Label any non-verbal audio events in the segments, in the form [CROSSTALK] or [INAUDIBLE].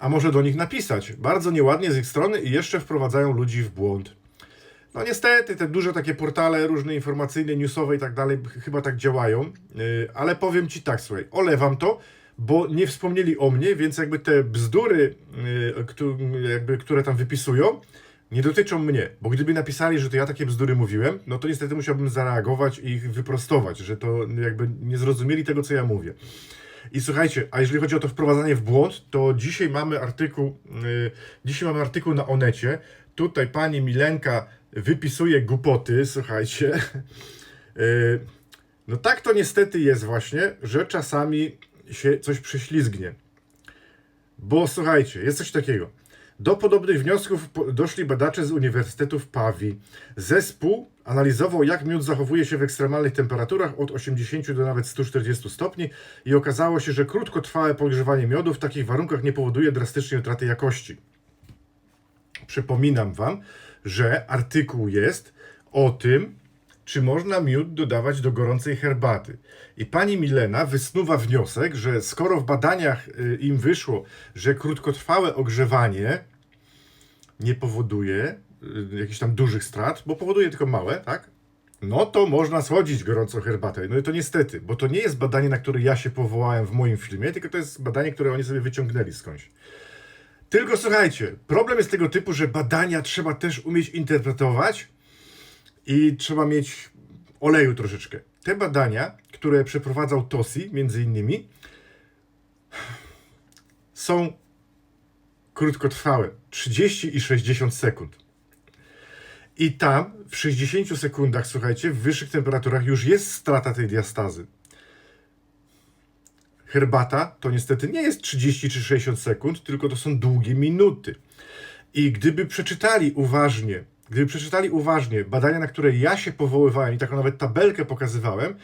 a może do nich napisać. Bardzo nieładnie z ich strony i jeszcze wprowadzają ludzi w błąd. No niestety, te duże takie portale różne informacyjne, newsowe i tak dalej ch- chyba tak działają, Yy, ale powiem Ci tak, słuchaj, olewam to, bo nie wspomnieli o mnie, więc jakby te bzdury, któ- jakby, które tam wypisują, nie dotyczą mnie, bo gdyby napisali, że to ja takie bzdury mówiłem, no to niestety musiałbym zareagować i ich wyprostować, że to jakby nie zrozumieli tego, co ja mówię. I słuchajcie, a jeżeli chodzi o to wprowadzanie w błąd, to dzisiaj mamy artykuł, yy, dzisiaj mamy artykuł na Onecie. Tutaj pani Milenka wypisuje głupoty, słuchajcie. Yy, [LAUGHS] no tak to niestety jest właśnie, że czasami się coś prześlizgnie. Bo słuchajcie, jest coś takiego. Do podobnych wniosków doszli badacze z Uniwersytetu w Pawii. Zespół analizował, jak miód zachowuje się w ekstremalnych temperaturach od 80 do nawet 140 stopni i okazało się, że krótkotrwałe podgrzewanie miodu w takich warunkach nie powoduje drastycznej utraty jakości. Przypominam Wam, że artykuł jest o tym, czy można miód dodawać do gorącej herbaty. I pani Milena wysnuwa wniosek, że skoro w badaniach y, im wyszło, że krótkotrwałe ogrzewanie nie powoduje jakichś tam dużych strat, bo powoduje tylko małe, tak? No to można słodzić gorącą herbatę. No i to niestety, bo to nie jest badanie, na które ja się powołałem w moim filmie, tylko to jest badanie, które oni sobie wyciągnęli skądś. Tylko słuchajcie, problem jest tego typu, że badania trzeba też umieć interpretować i trzeba mieć oleju troszeczkę. Te badania, które przeprowadzał Tosi, między innymi, są krótkotrwałe 30 i 60 sekund. I tam w 60 sekundach, słuchajcie, w wyższych temperaturach już jest strata tej diastazy. Herbata to niestety nie jest 30 czy 60 sekund, tylko to są długie minuty. I gdyby przeczytali uważnie, gdyby przeczytali uważnie badania, na które ja się powoływałem i taką nawet tabelkę pokazywałem,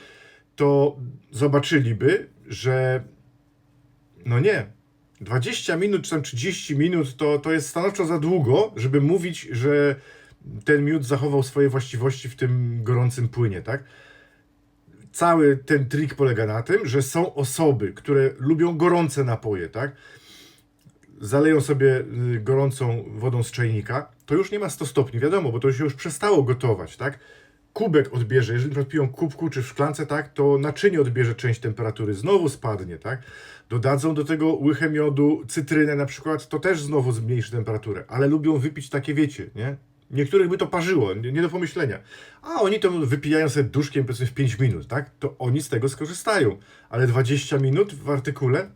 to zobaczyliby, że no nie. 20 minut czy tam 30 minut to, to jest stanowczo za długo, żeby mówić, że ten miód zachował swoje właściwości w tym gorącym płynie, tak? Cały ten trik polega na tym, że są osoby, które lubią gorące napoje, tak? Zaleją sobie y, gorącą wodą z czajnika, to już nie ma 100 stopni, wiadomo, bo to się już przestało gotować, tak? Kubek odbierze, jeżeli na piją kubku czy w szklance, tak, to naczynie odbierze część temperatury, znowu spadnie, tak? Dodadzą do tego łychę miodu, cytrynę na przykład, to też znowu zmniejszy temperaturę, ale lubią wypić takie, wiecie, nie? Niektórych by to parzyło, nie, do pomyślenia. A oni to wypijają sobie duszkiem powiedzmy w 5 minut, tak? To oni z tego skorzystają. Ale 20 minut w artykule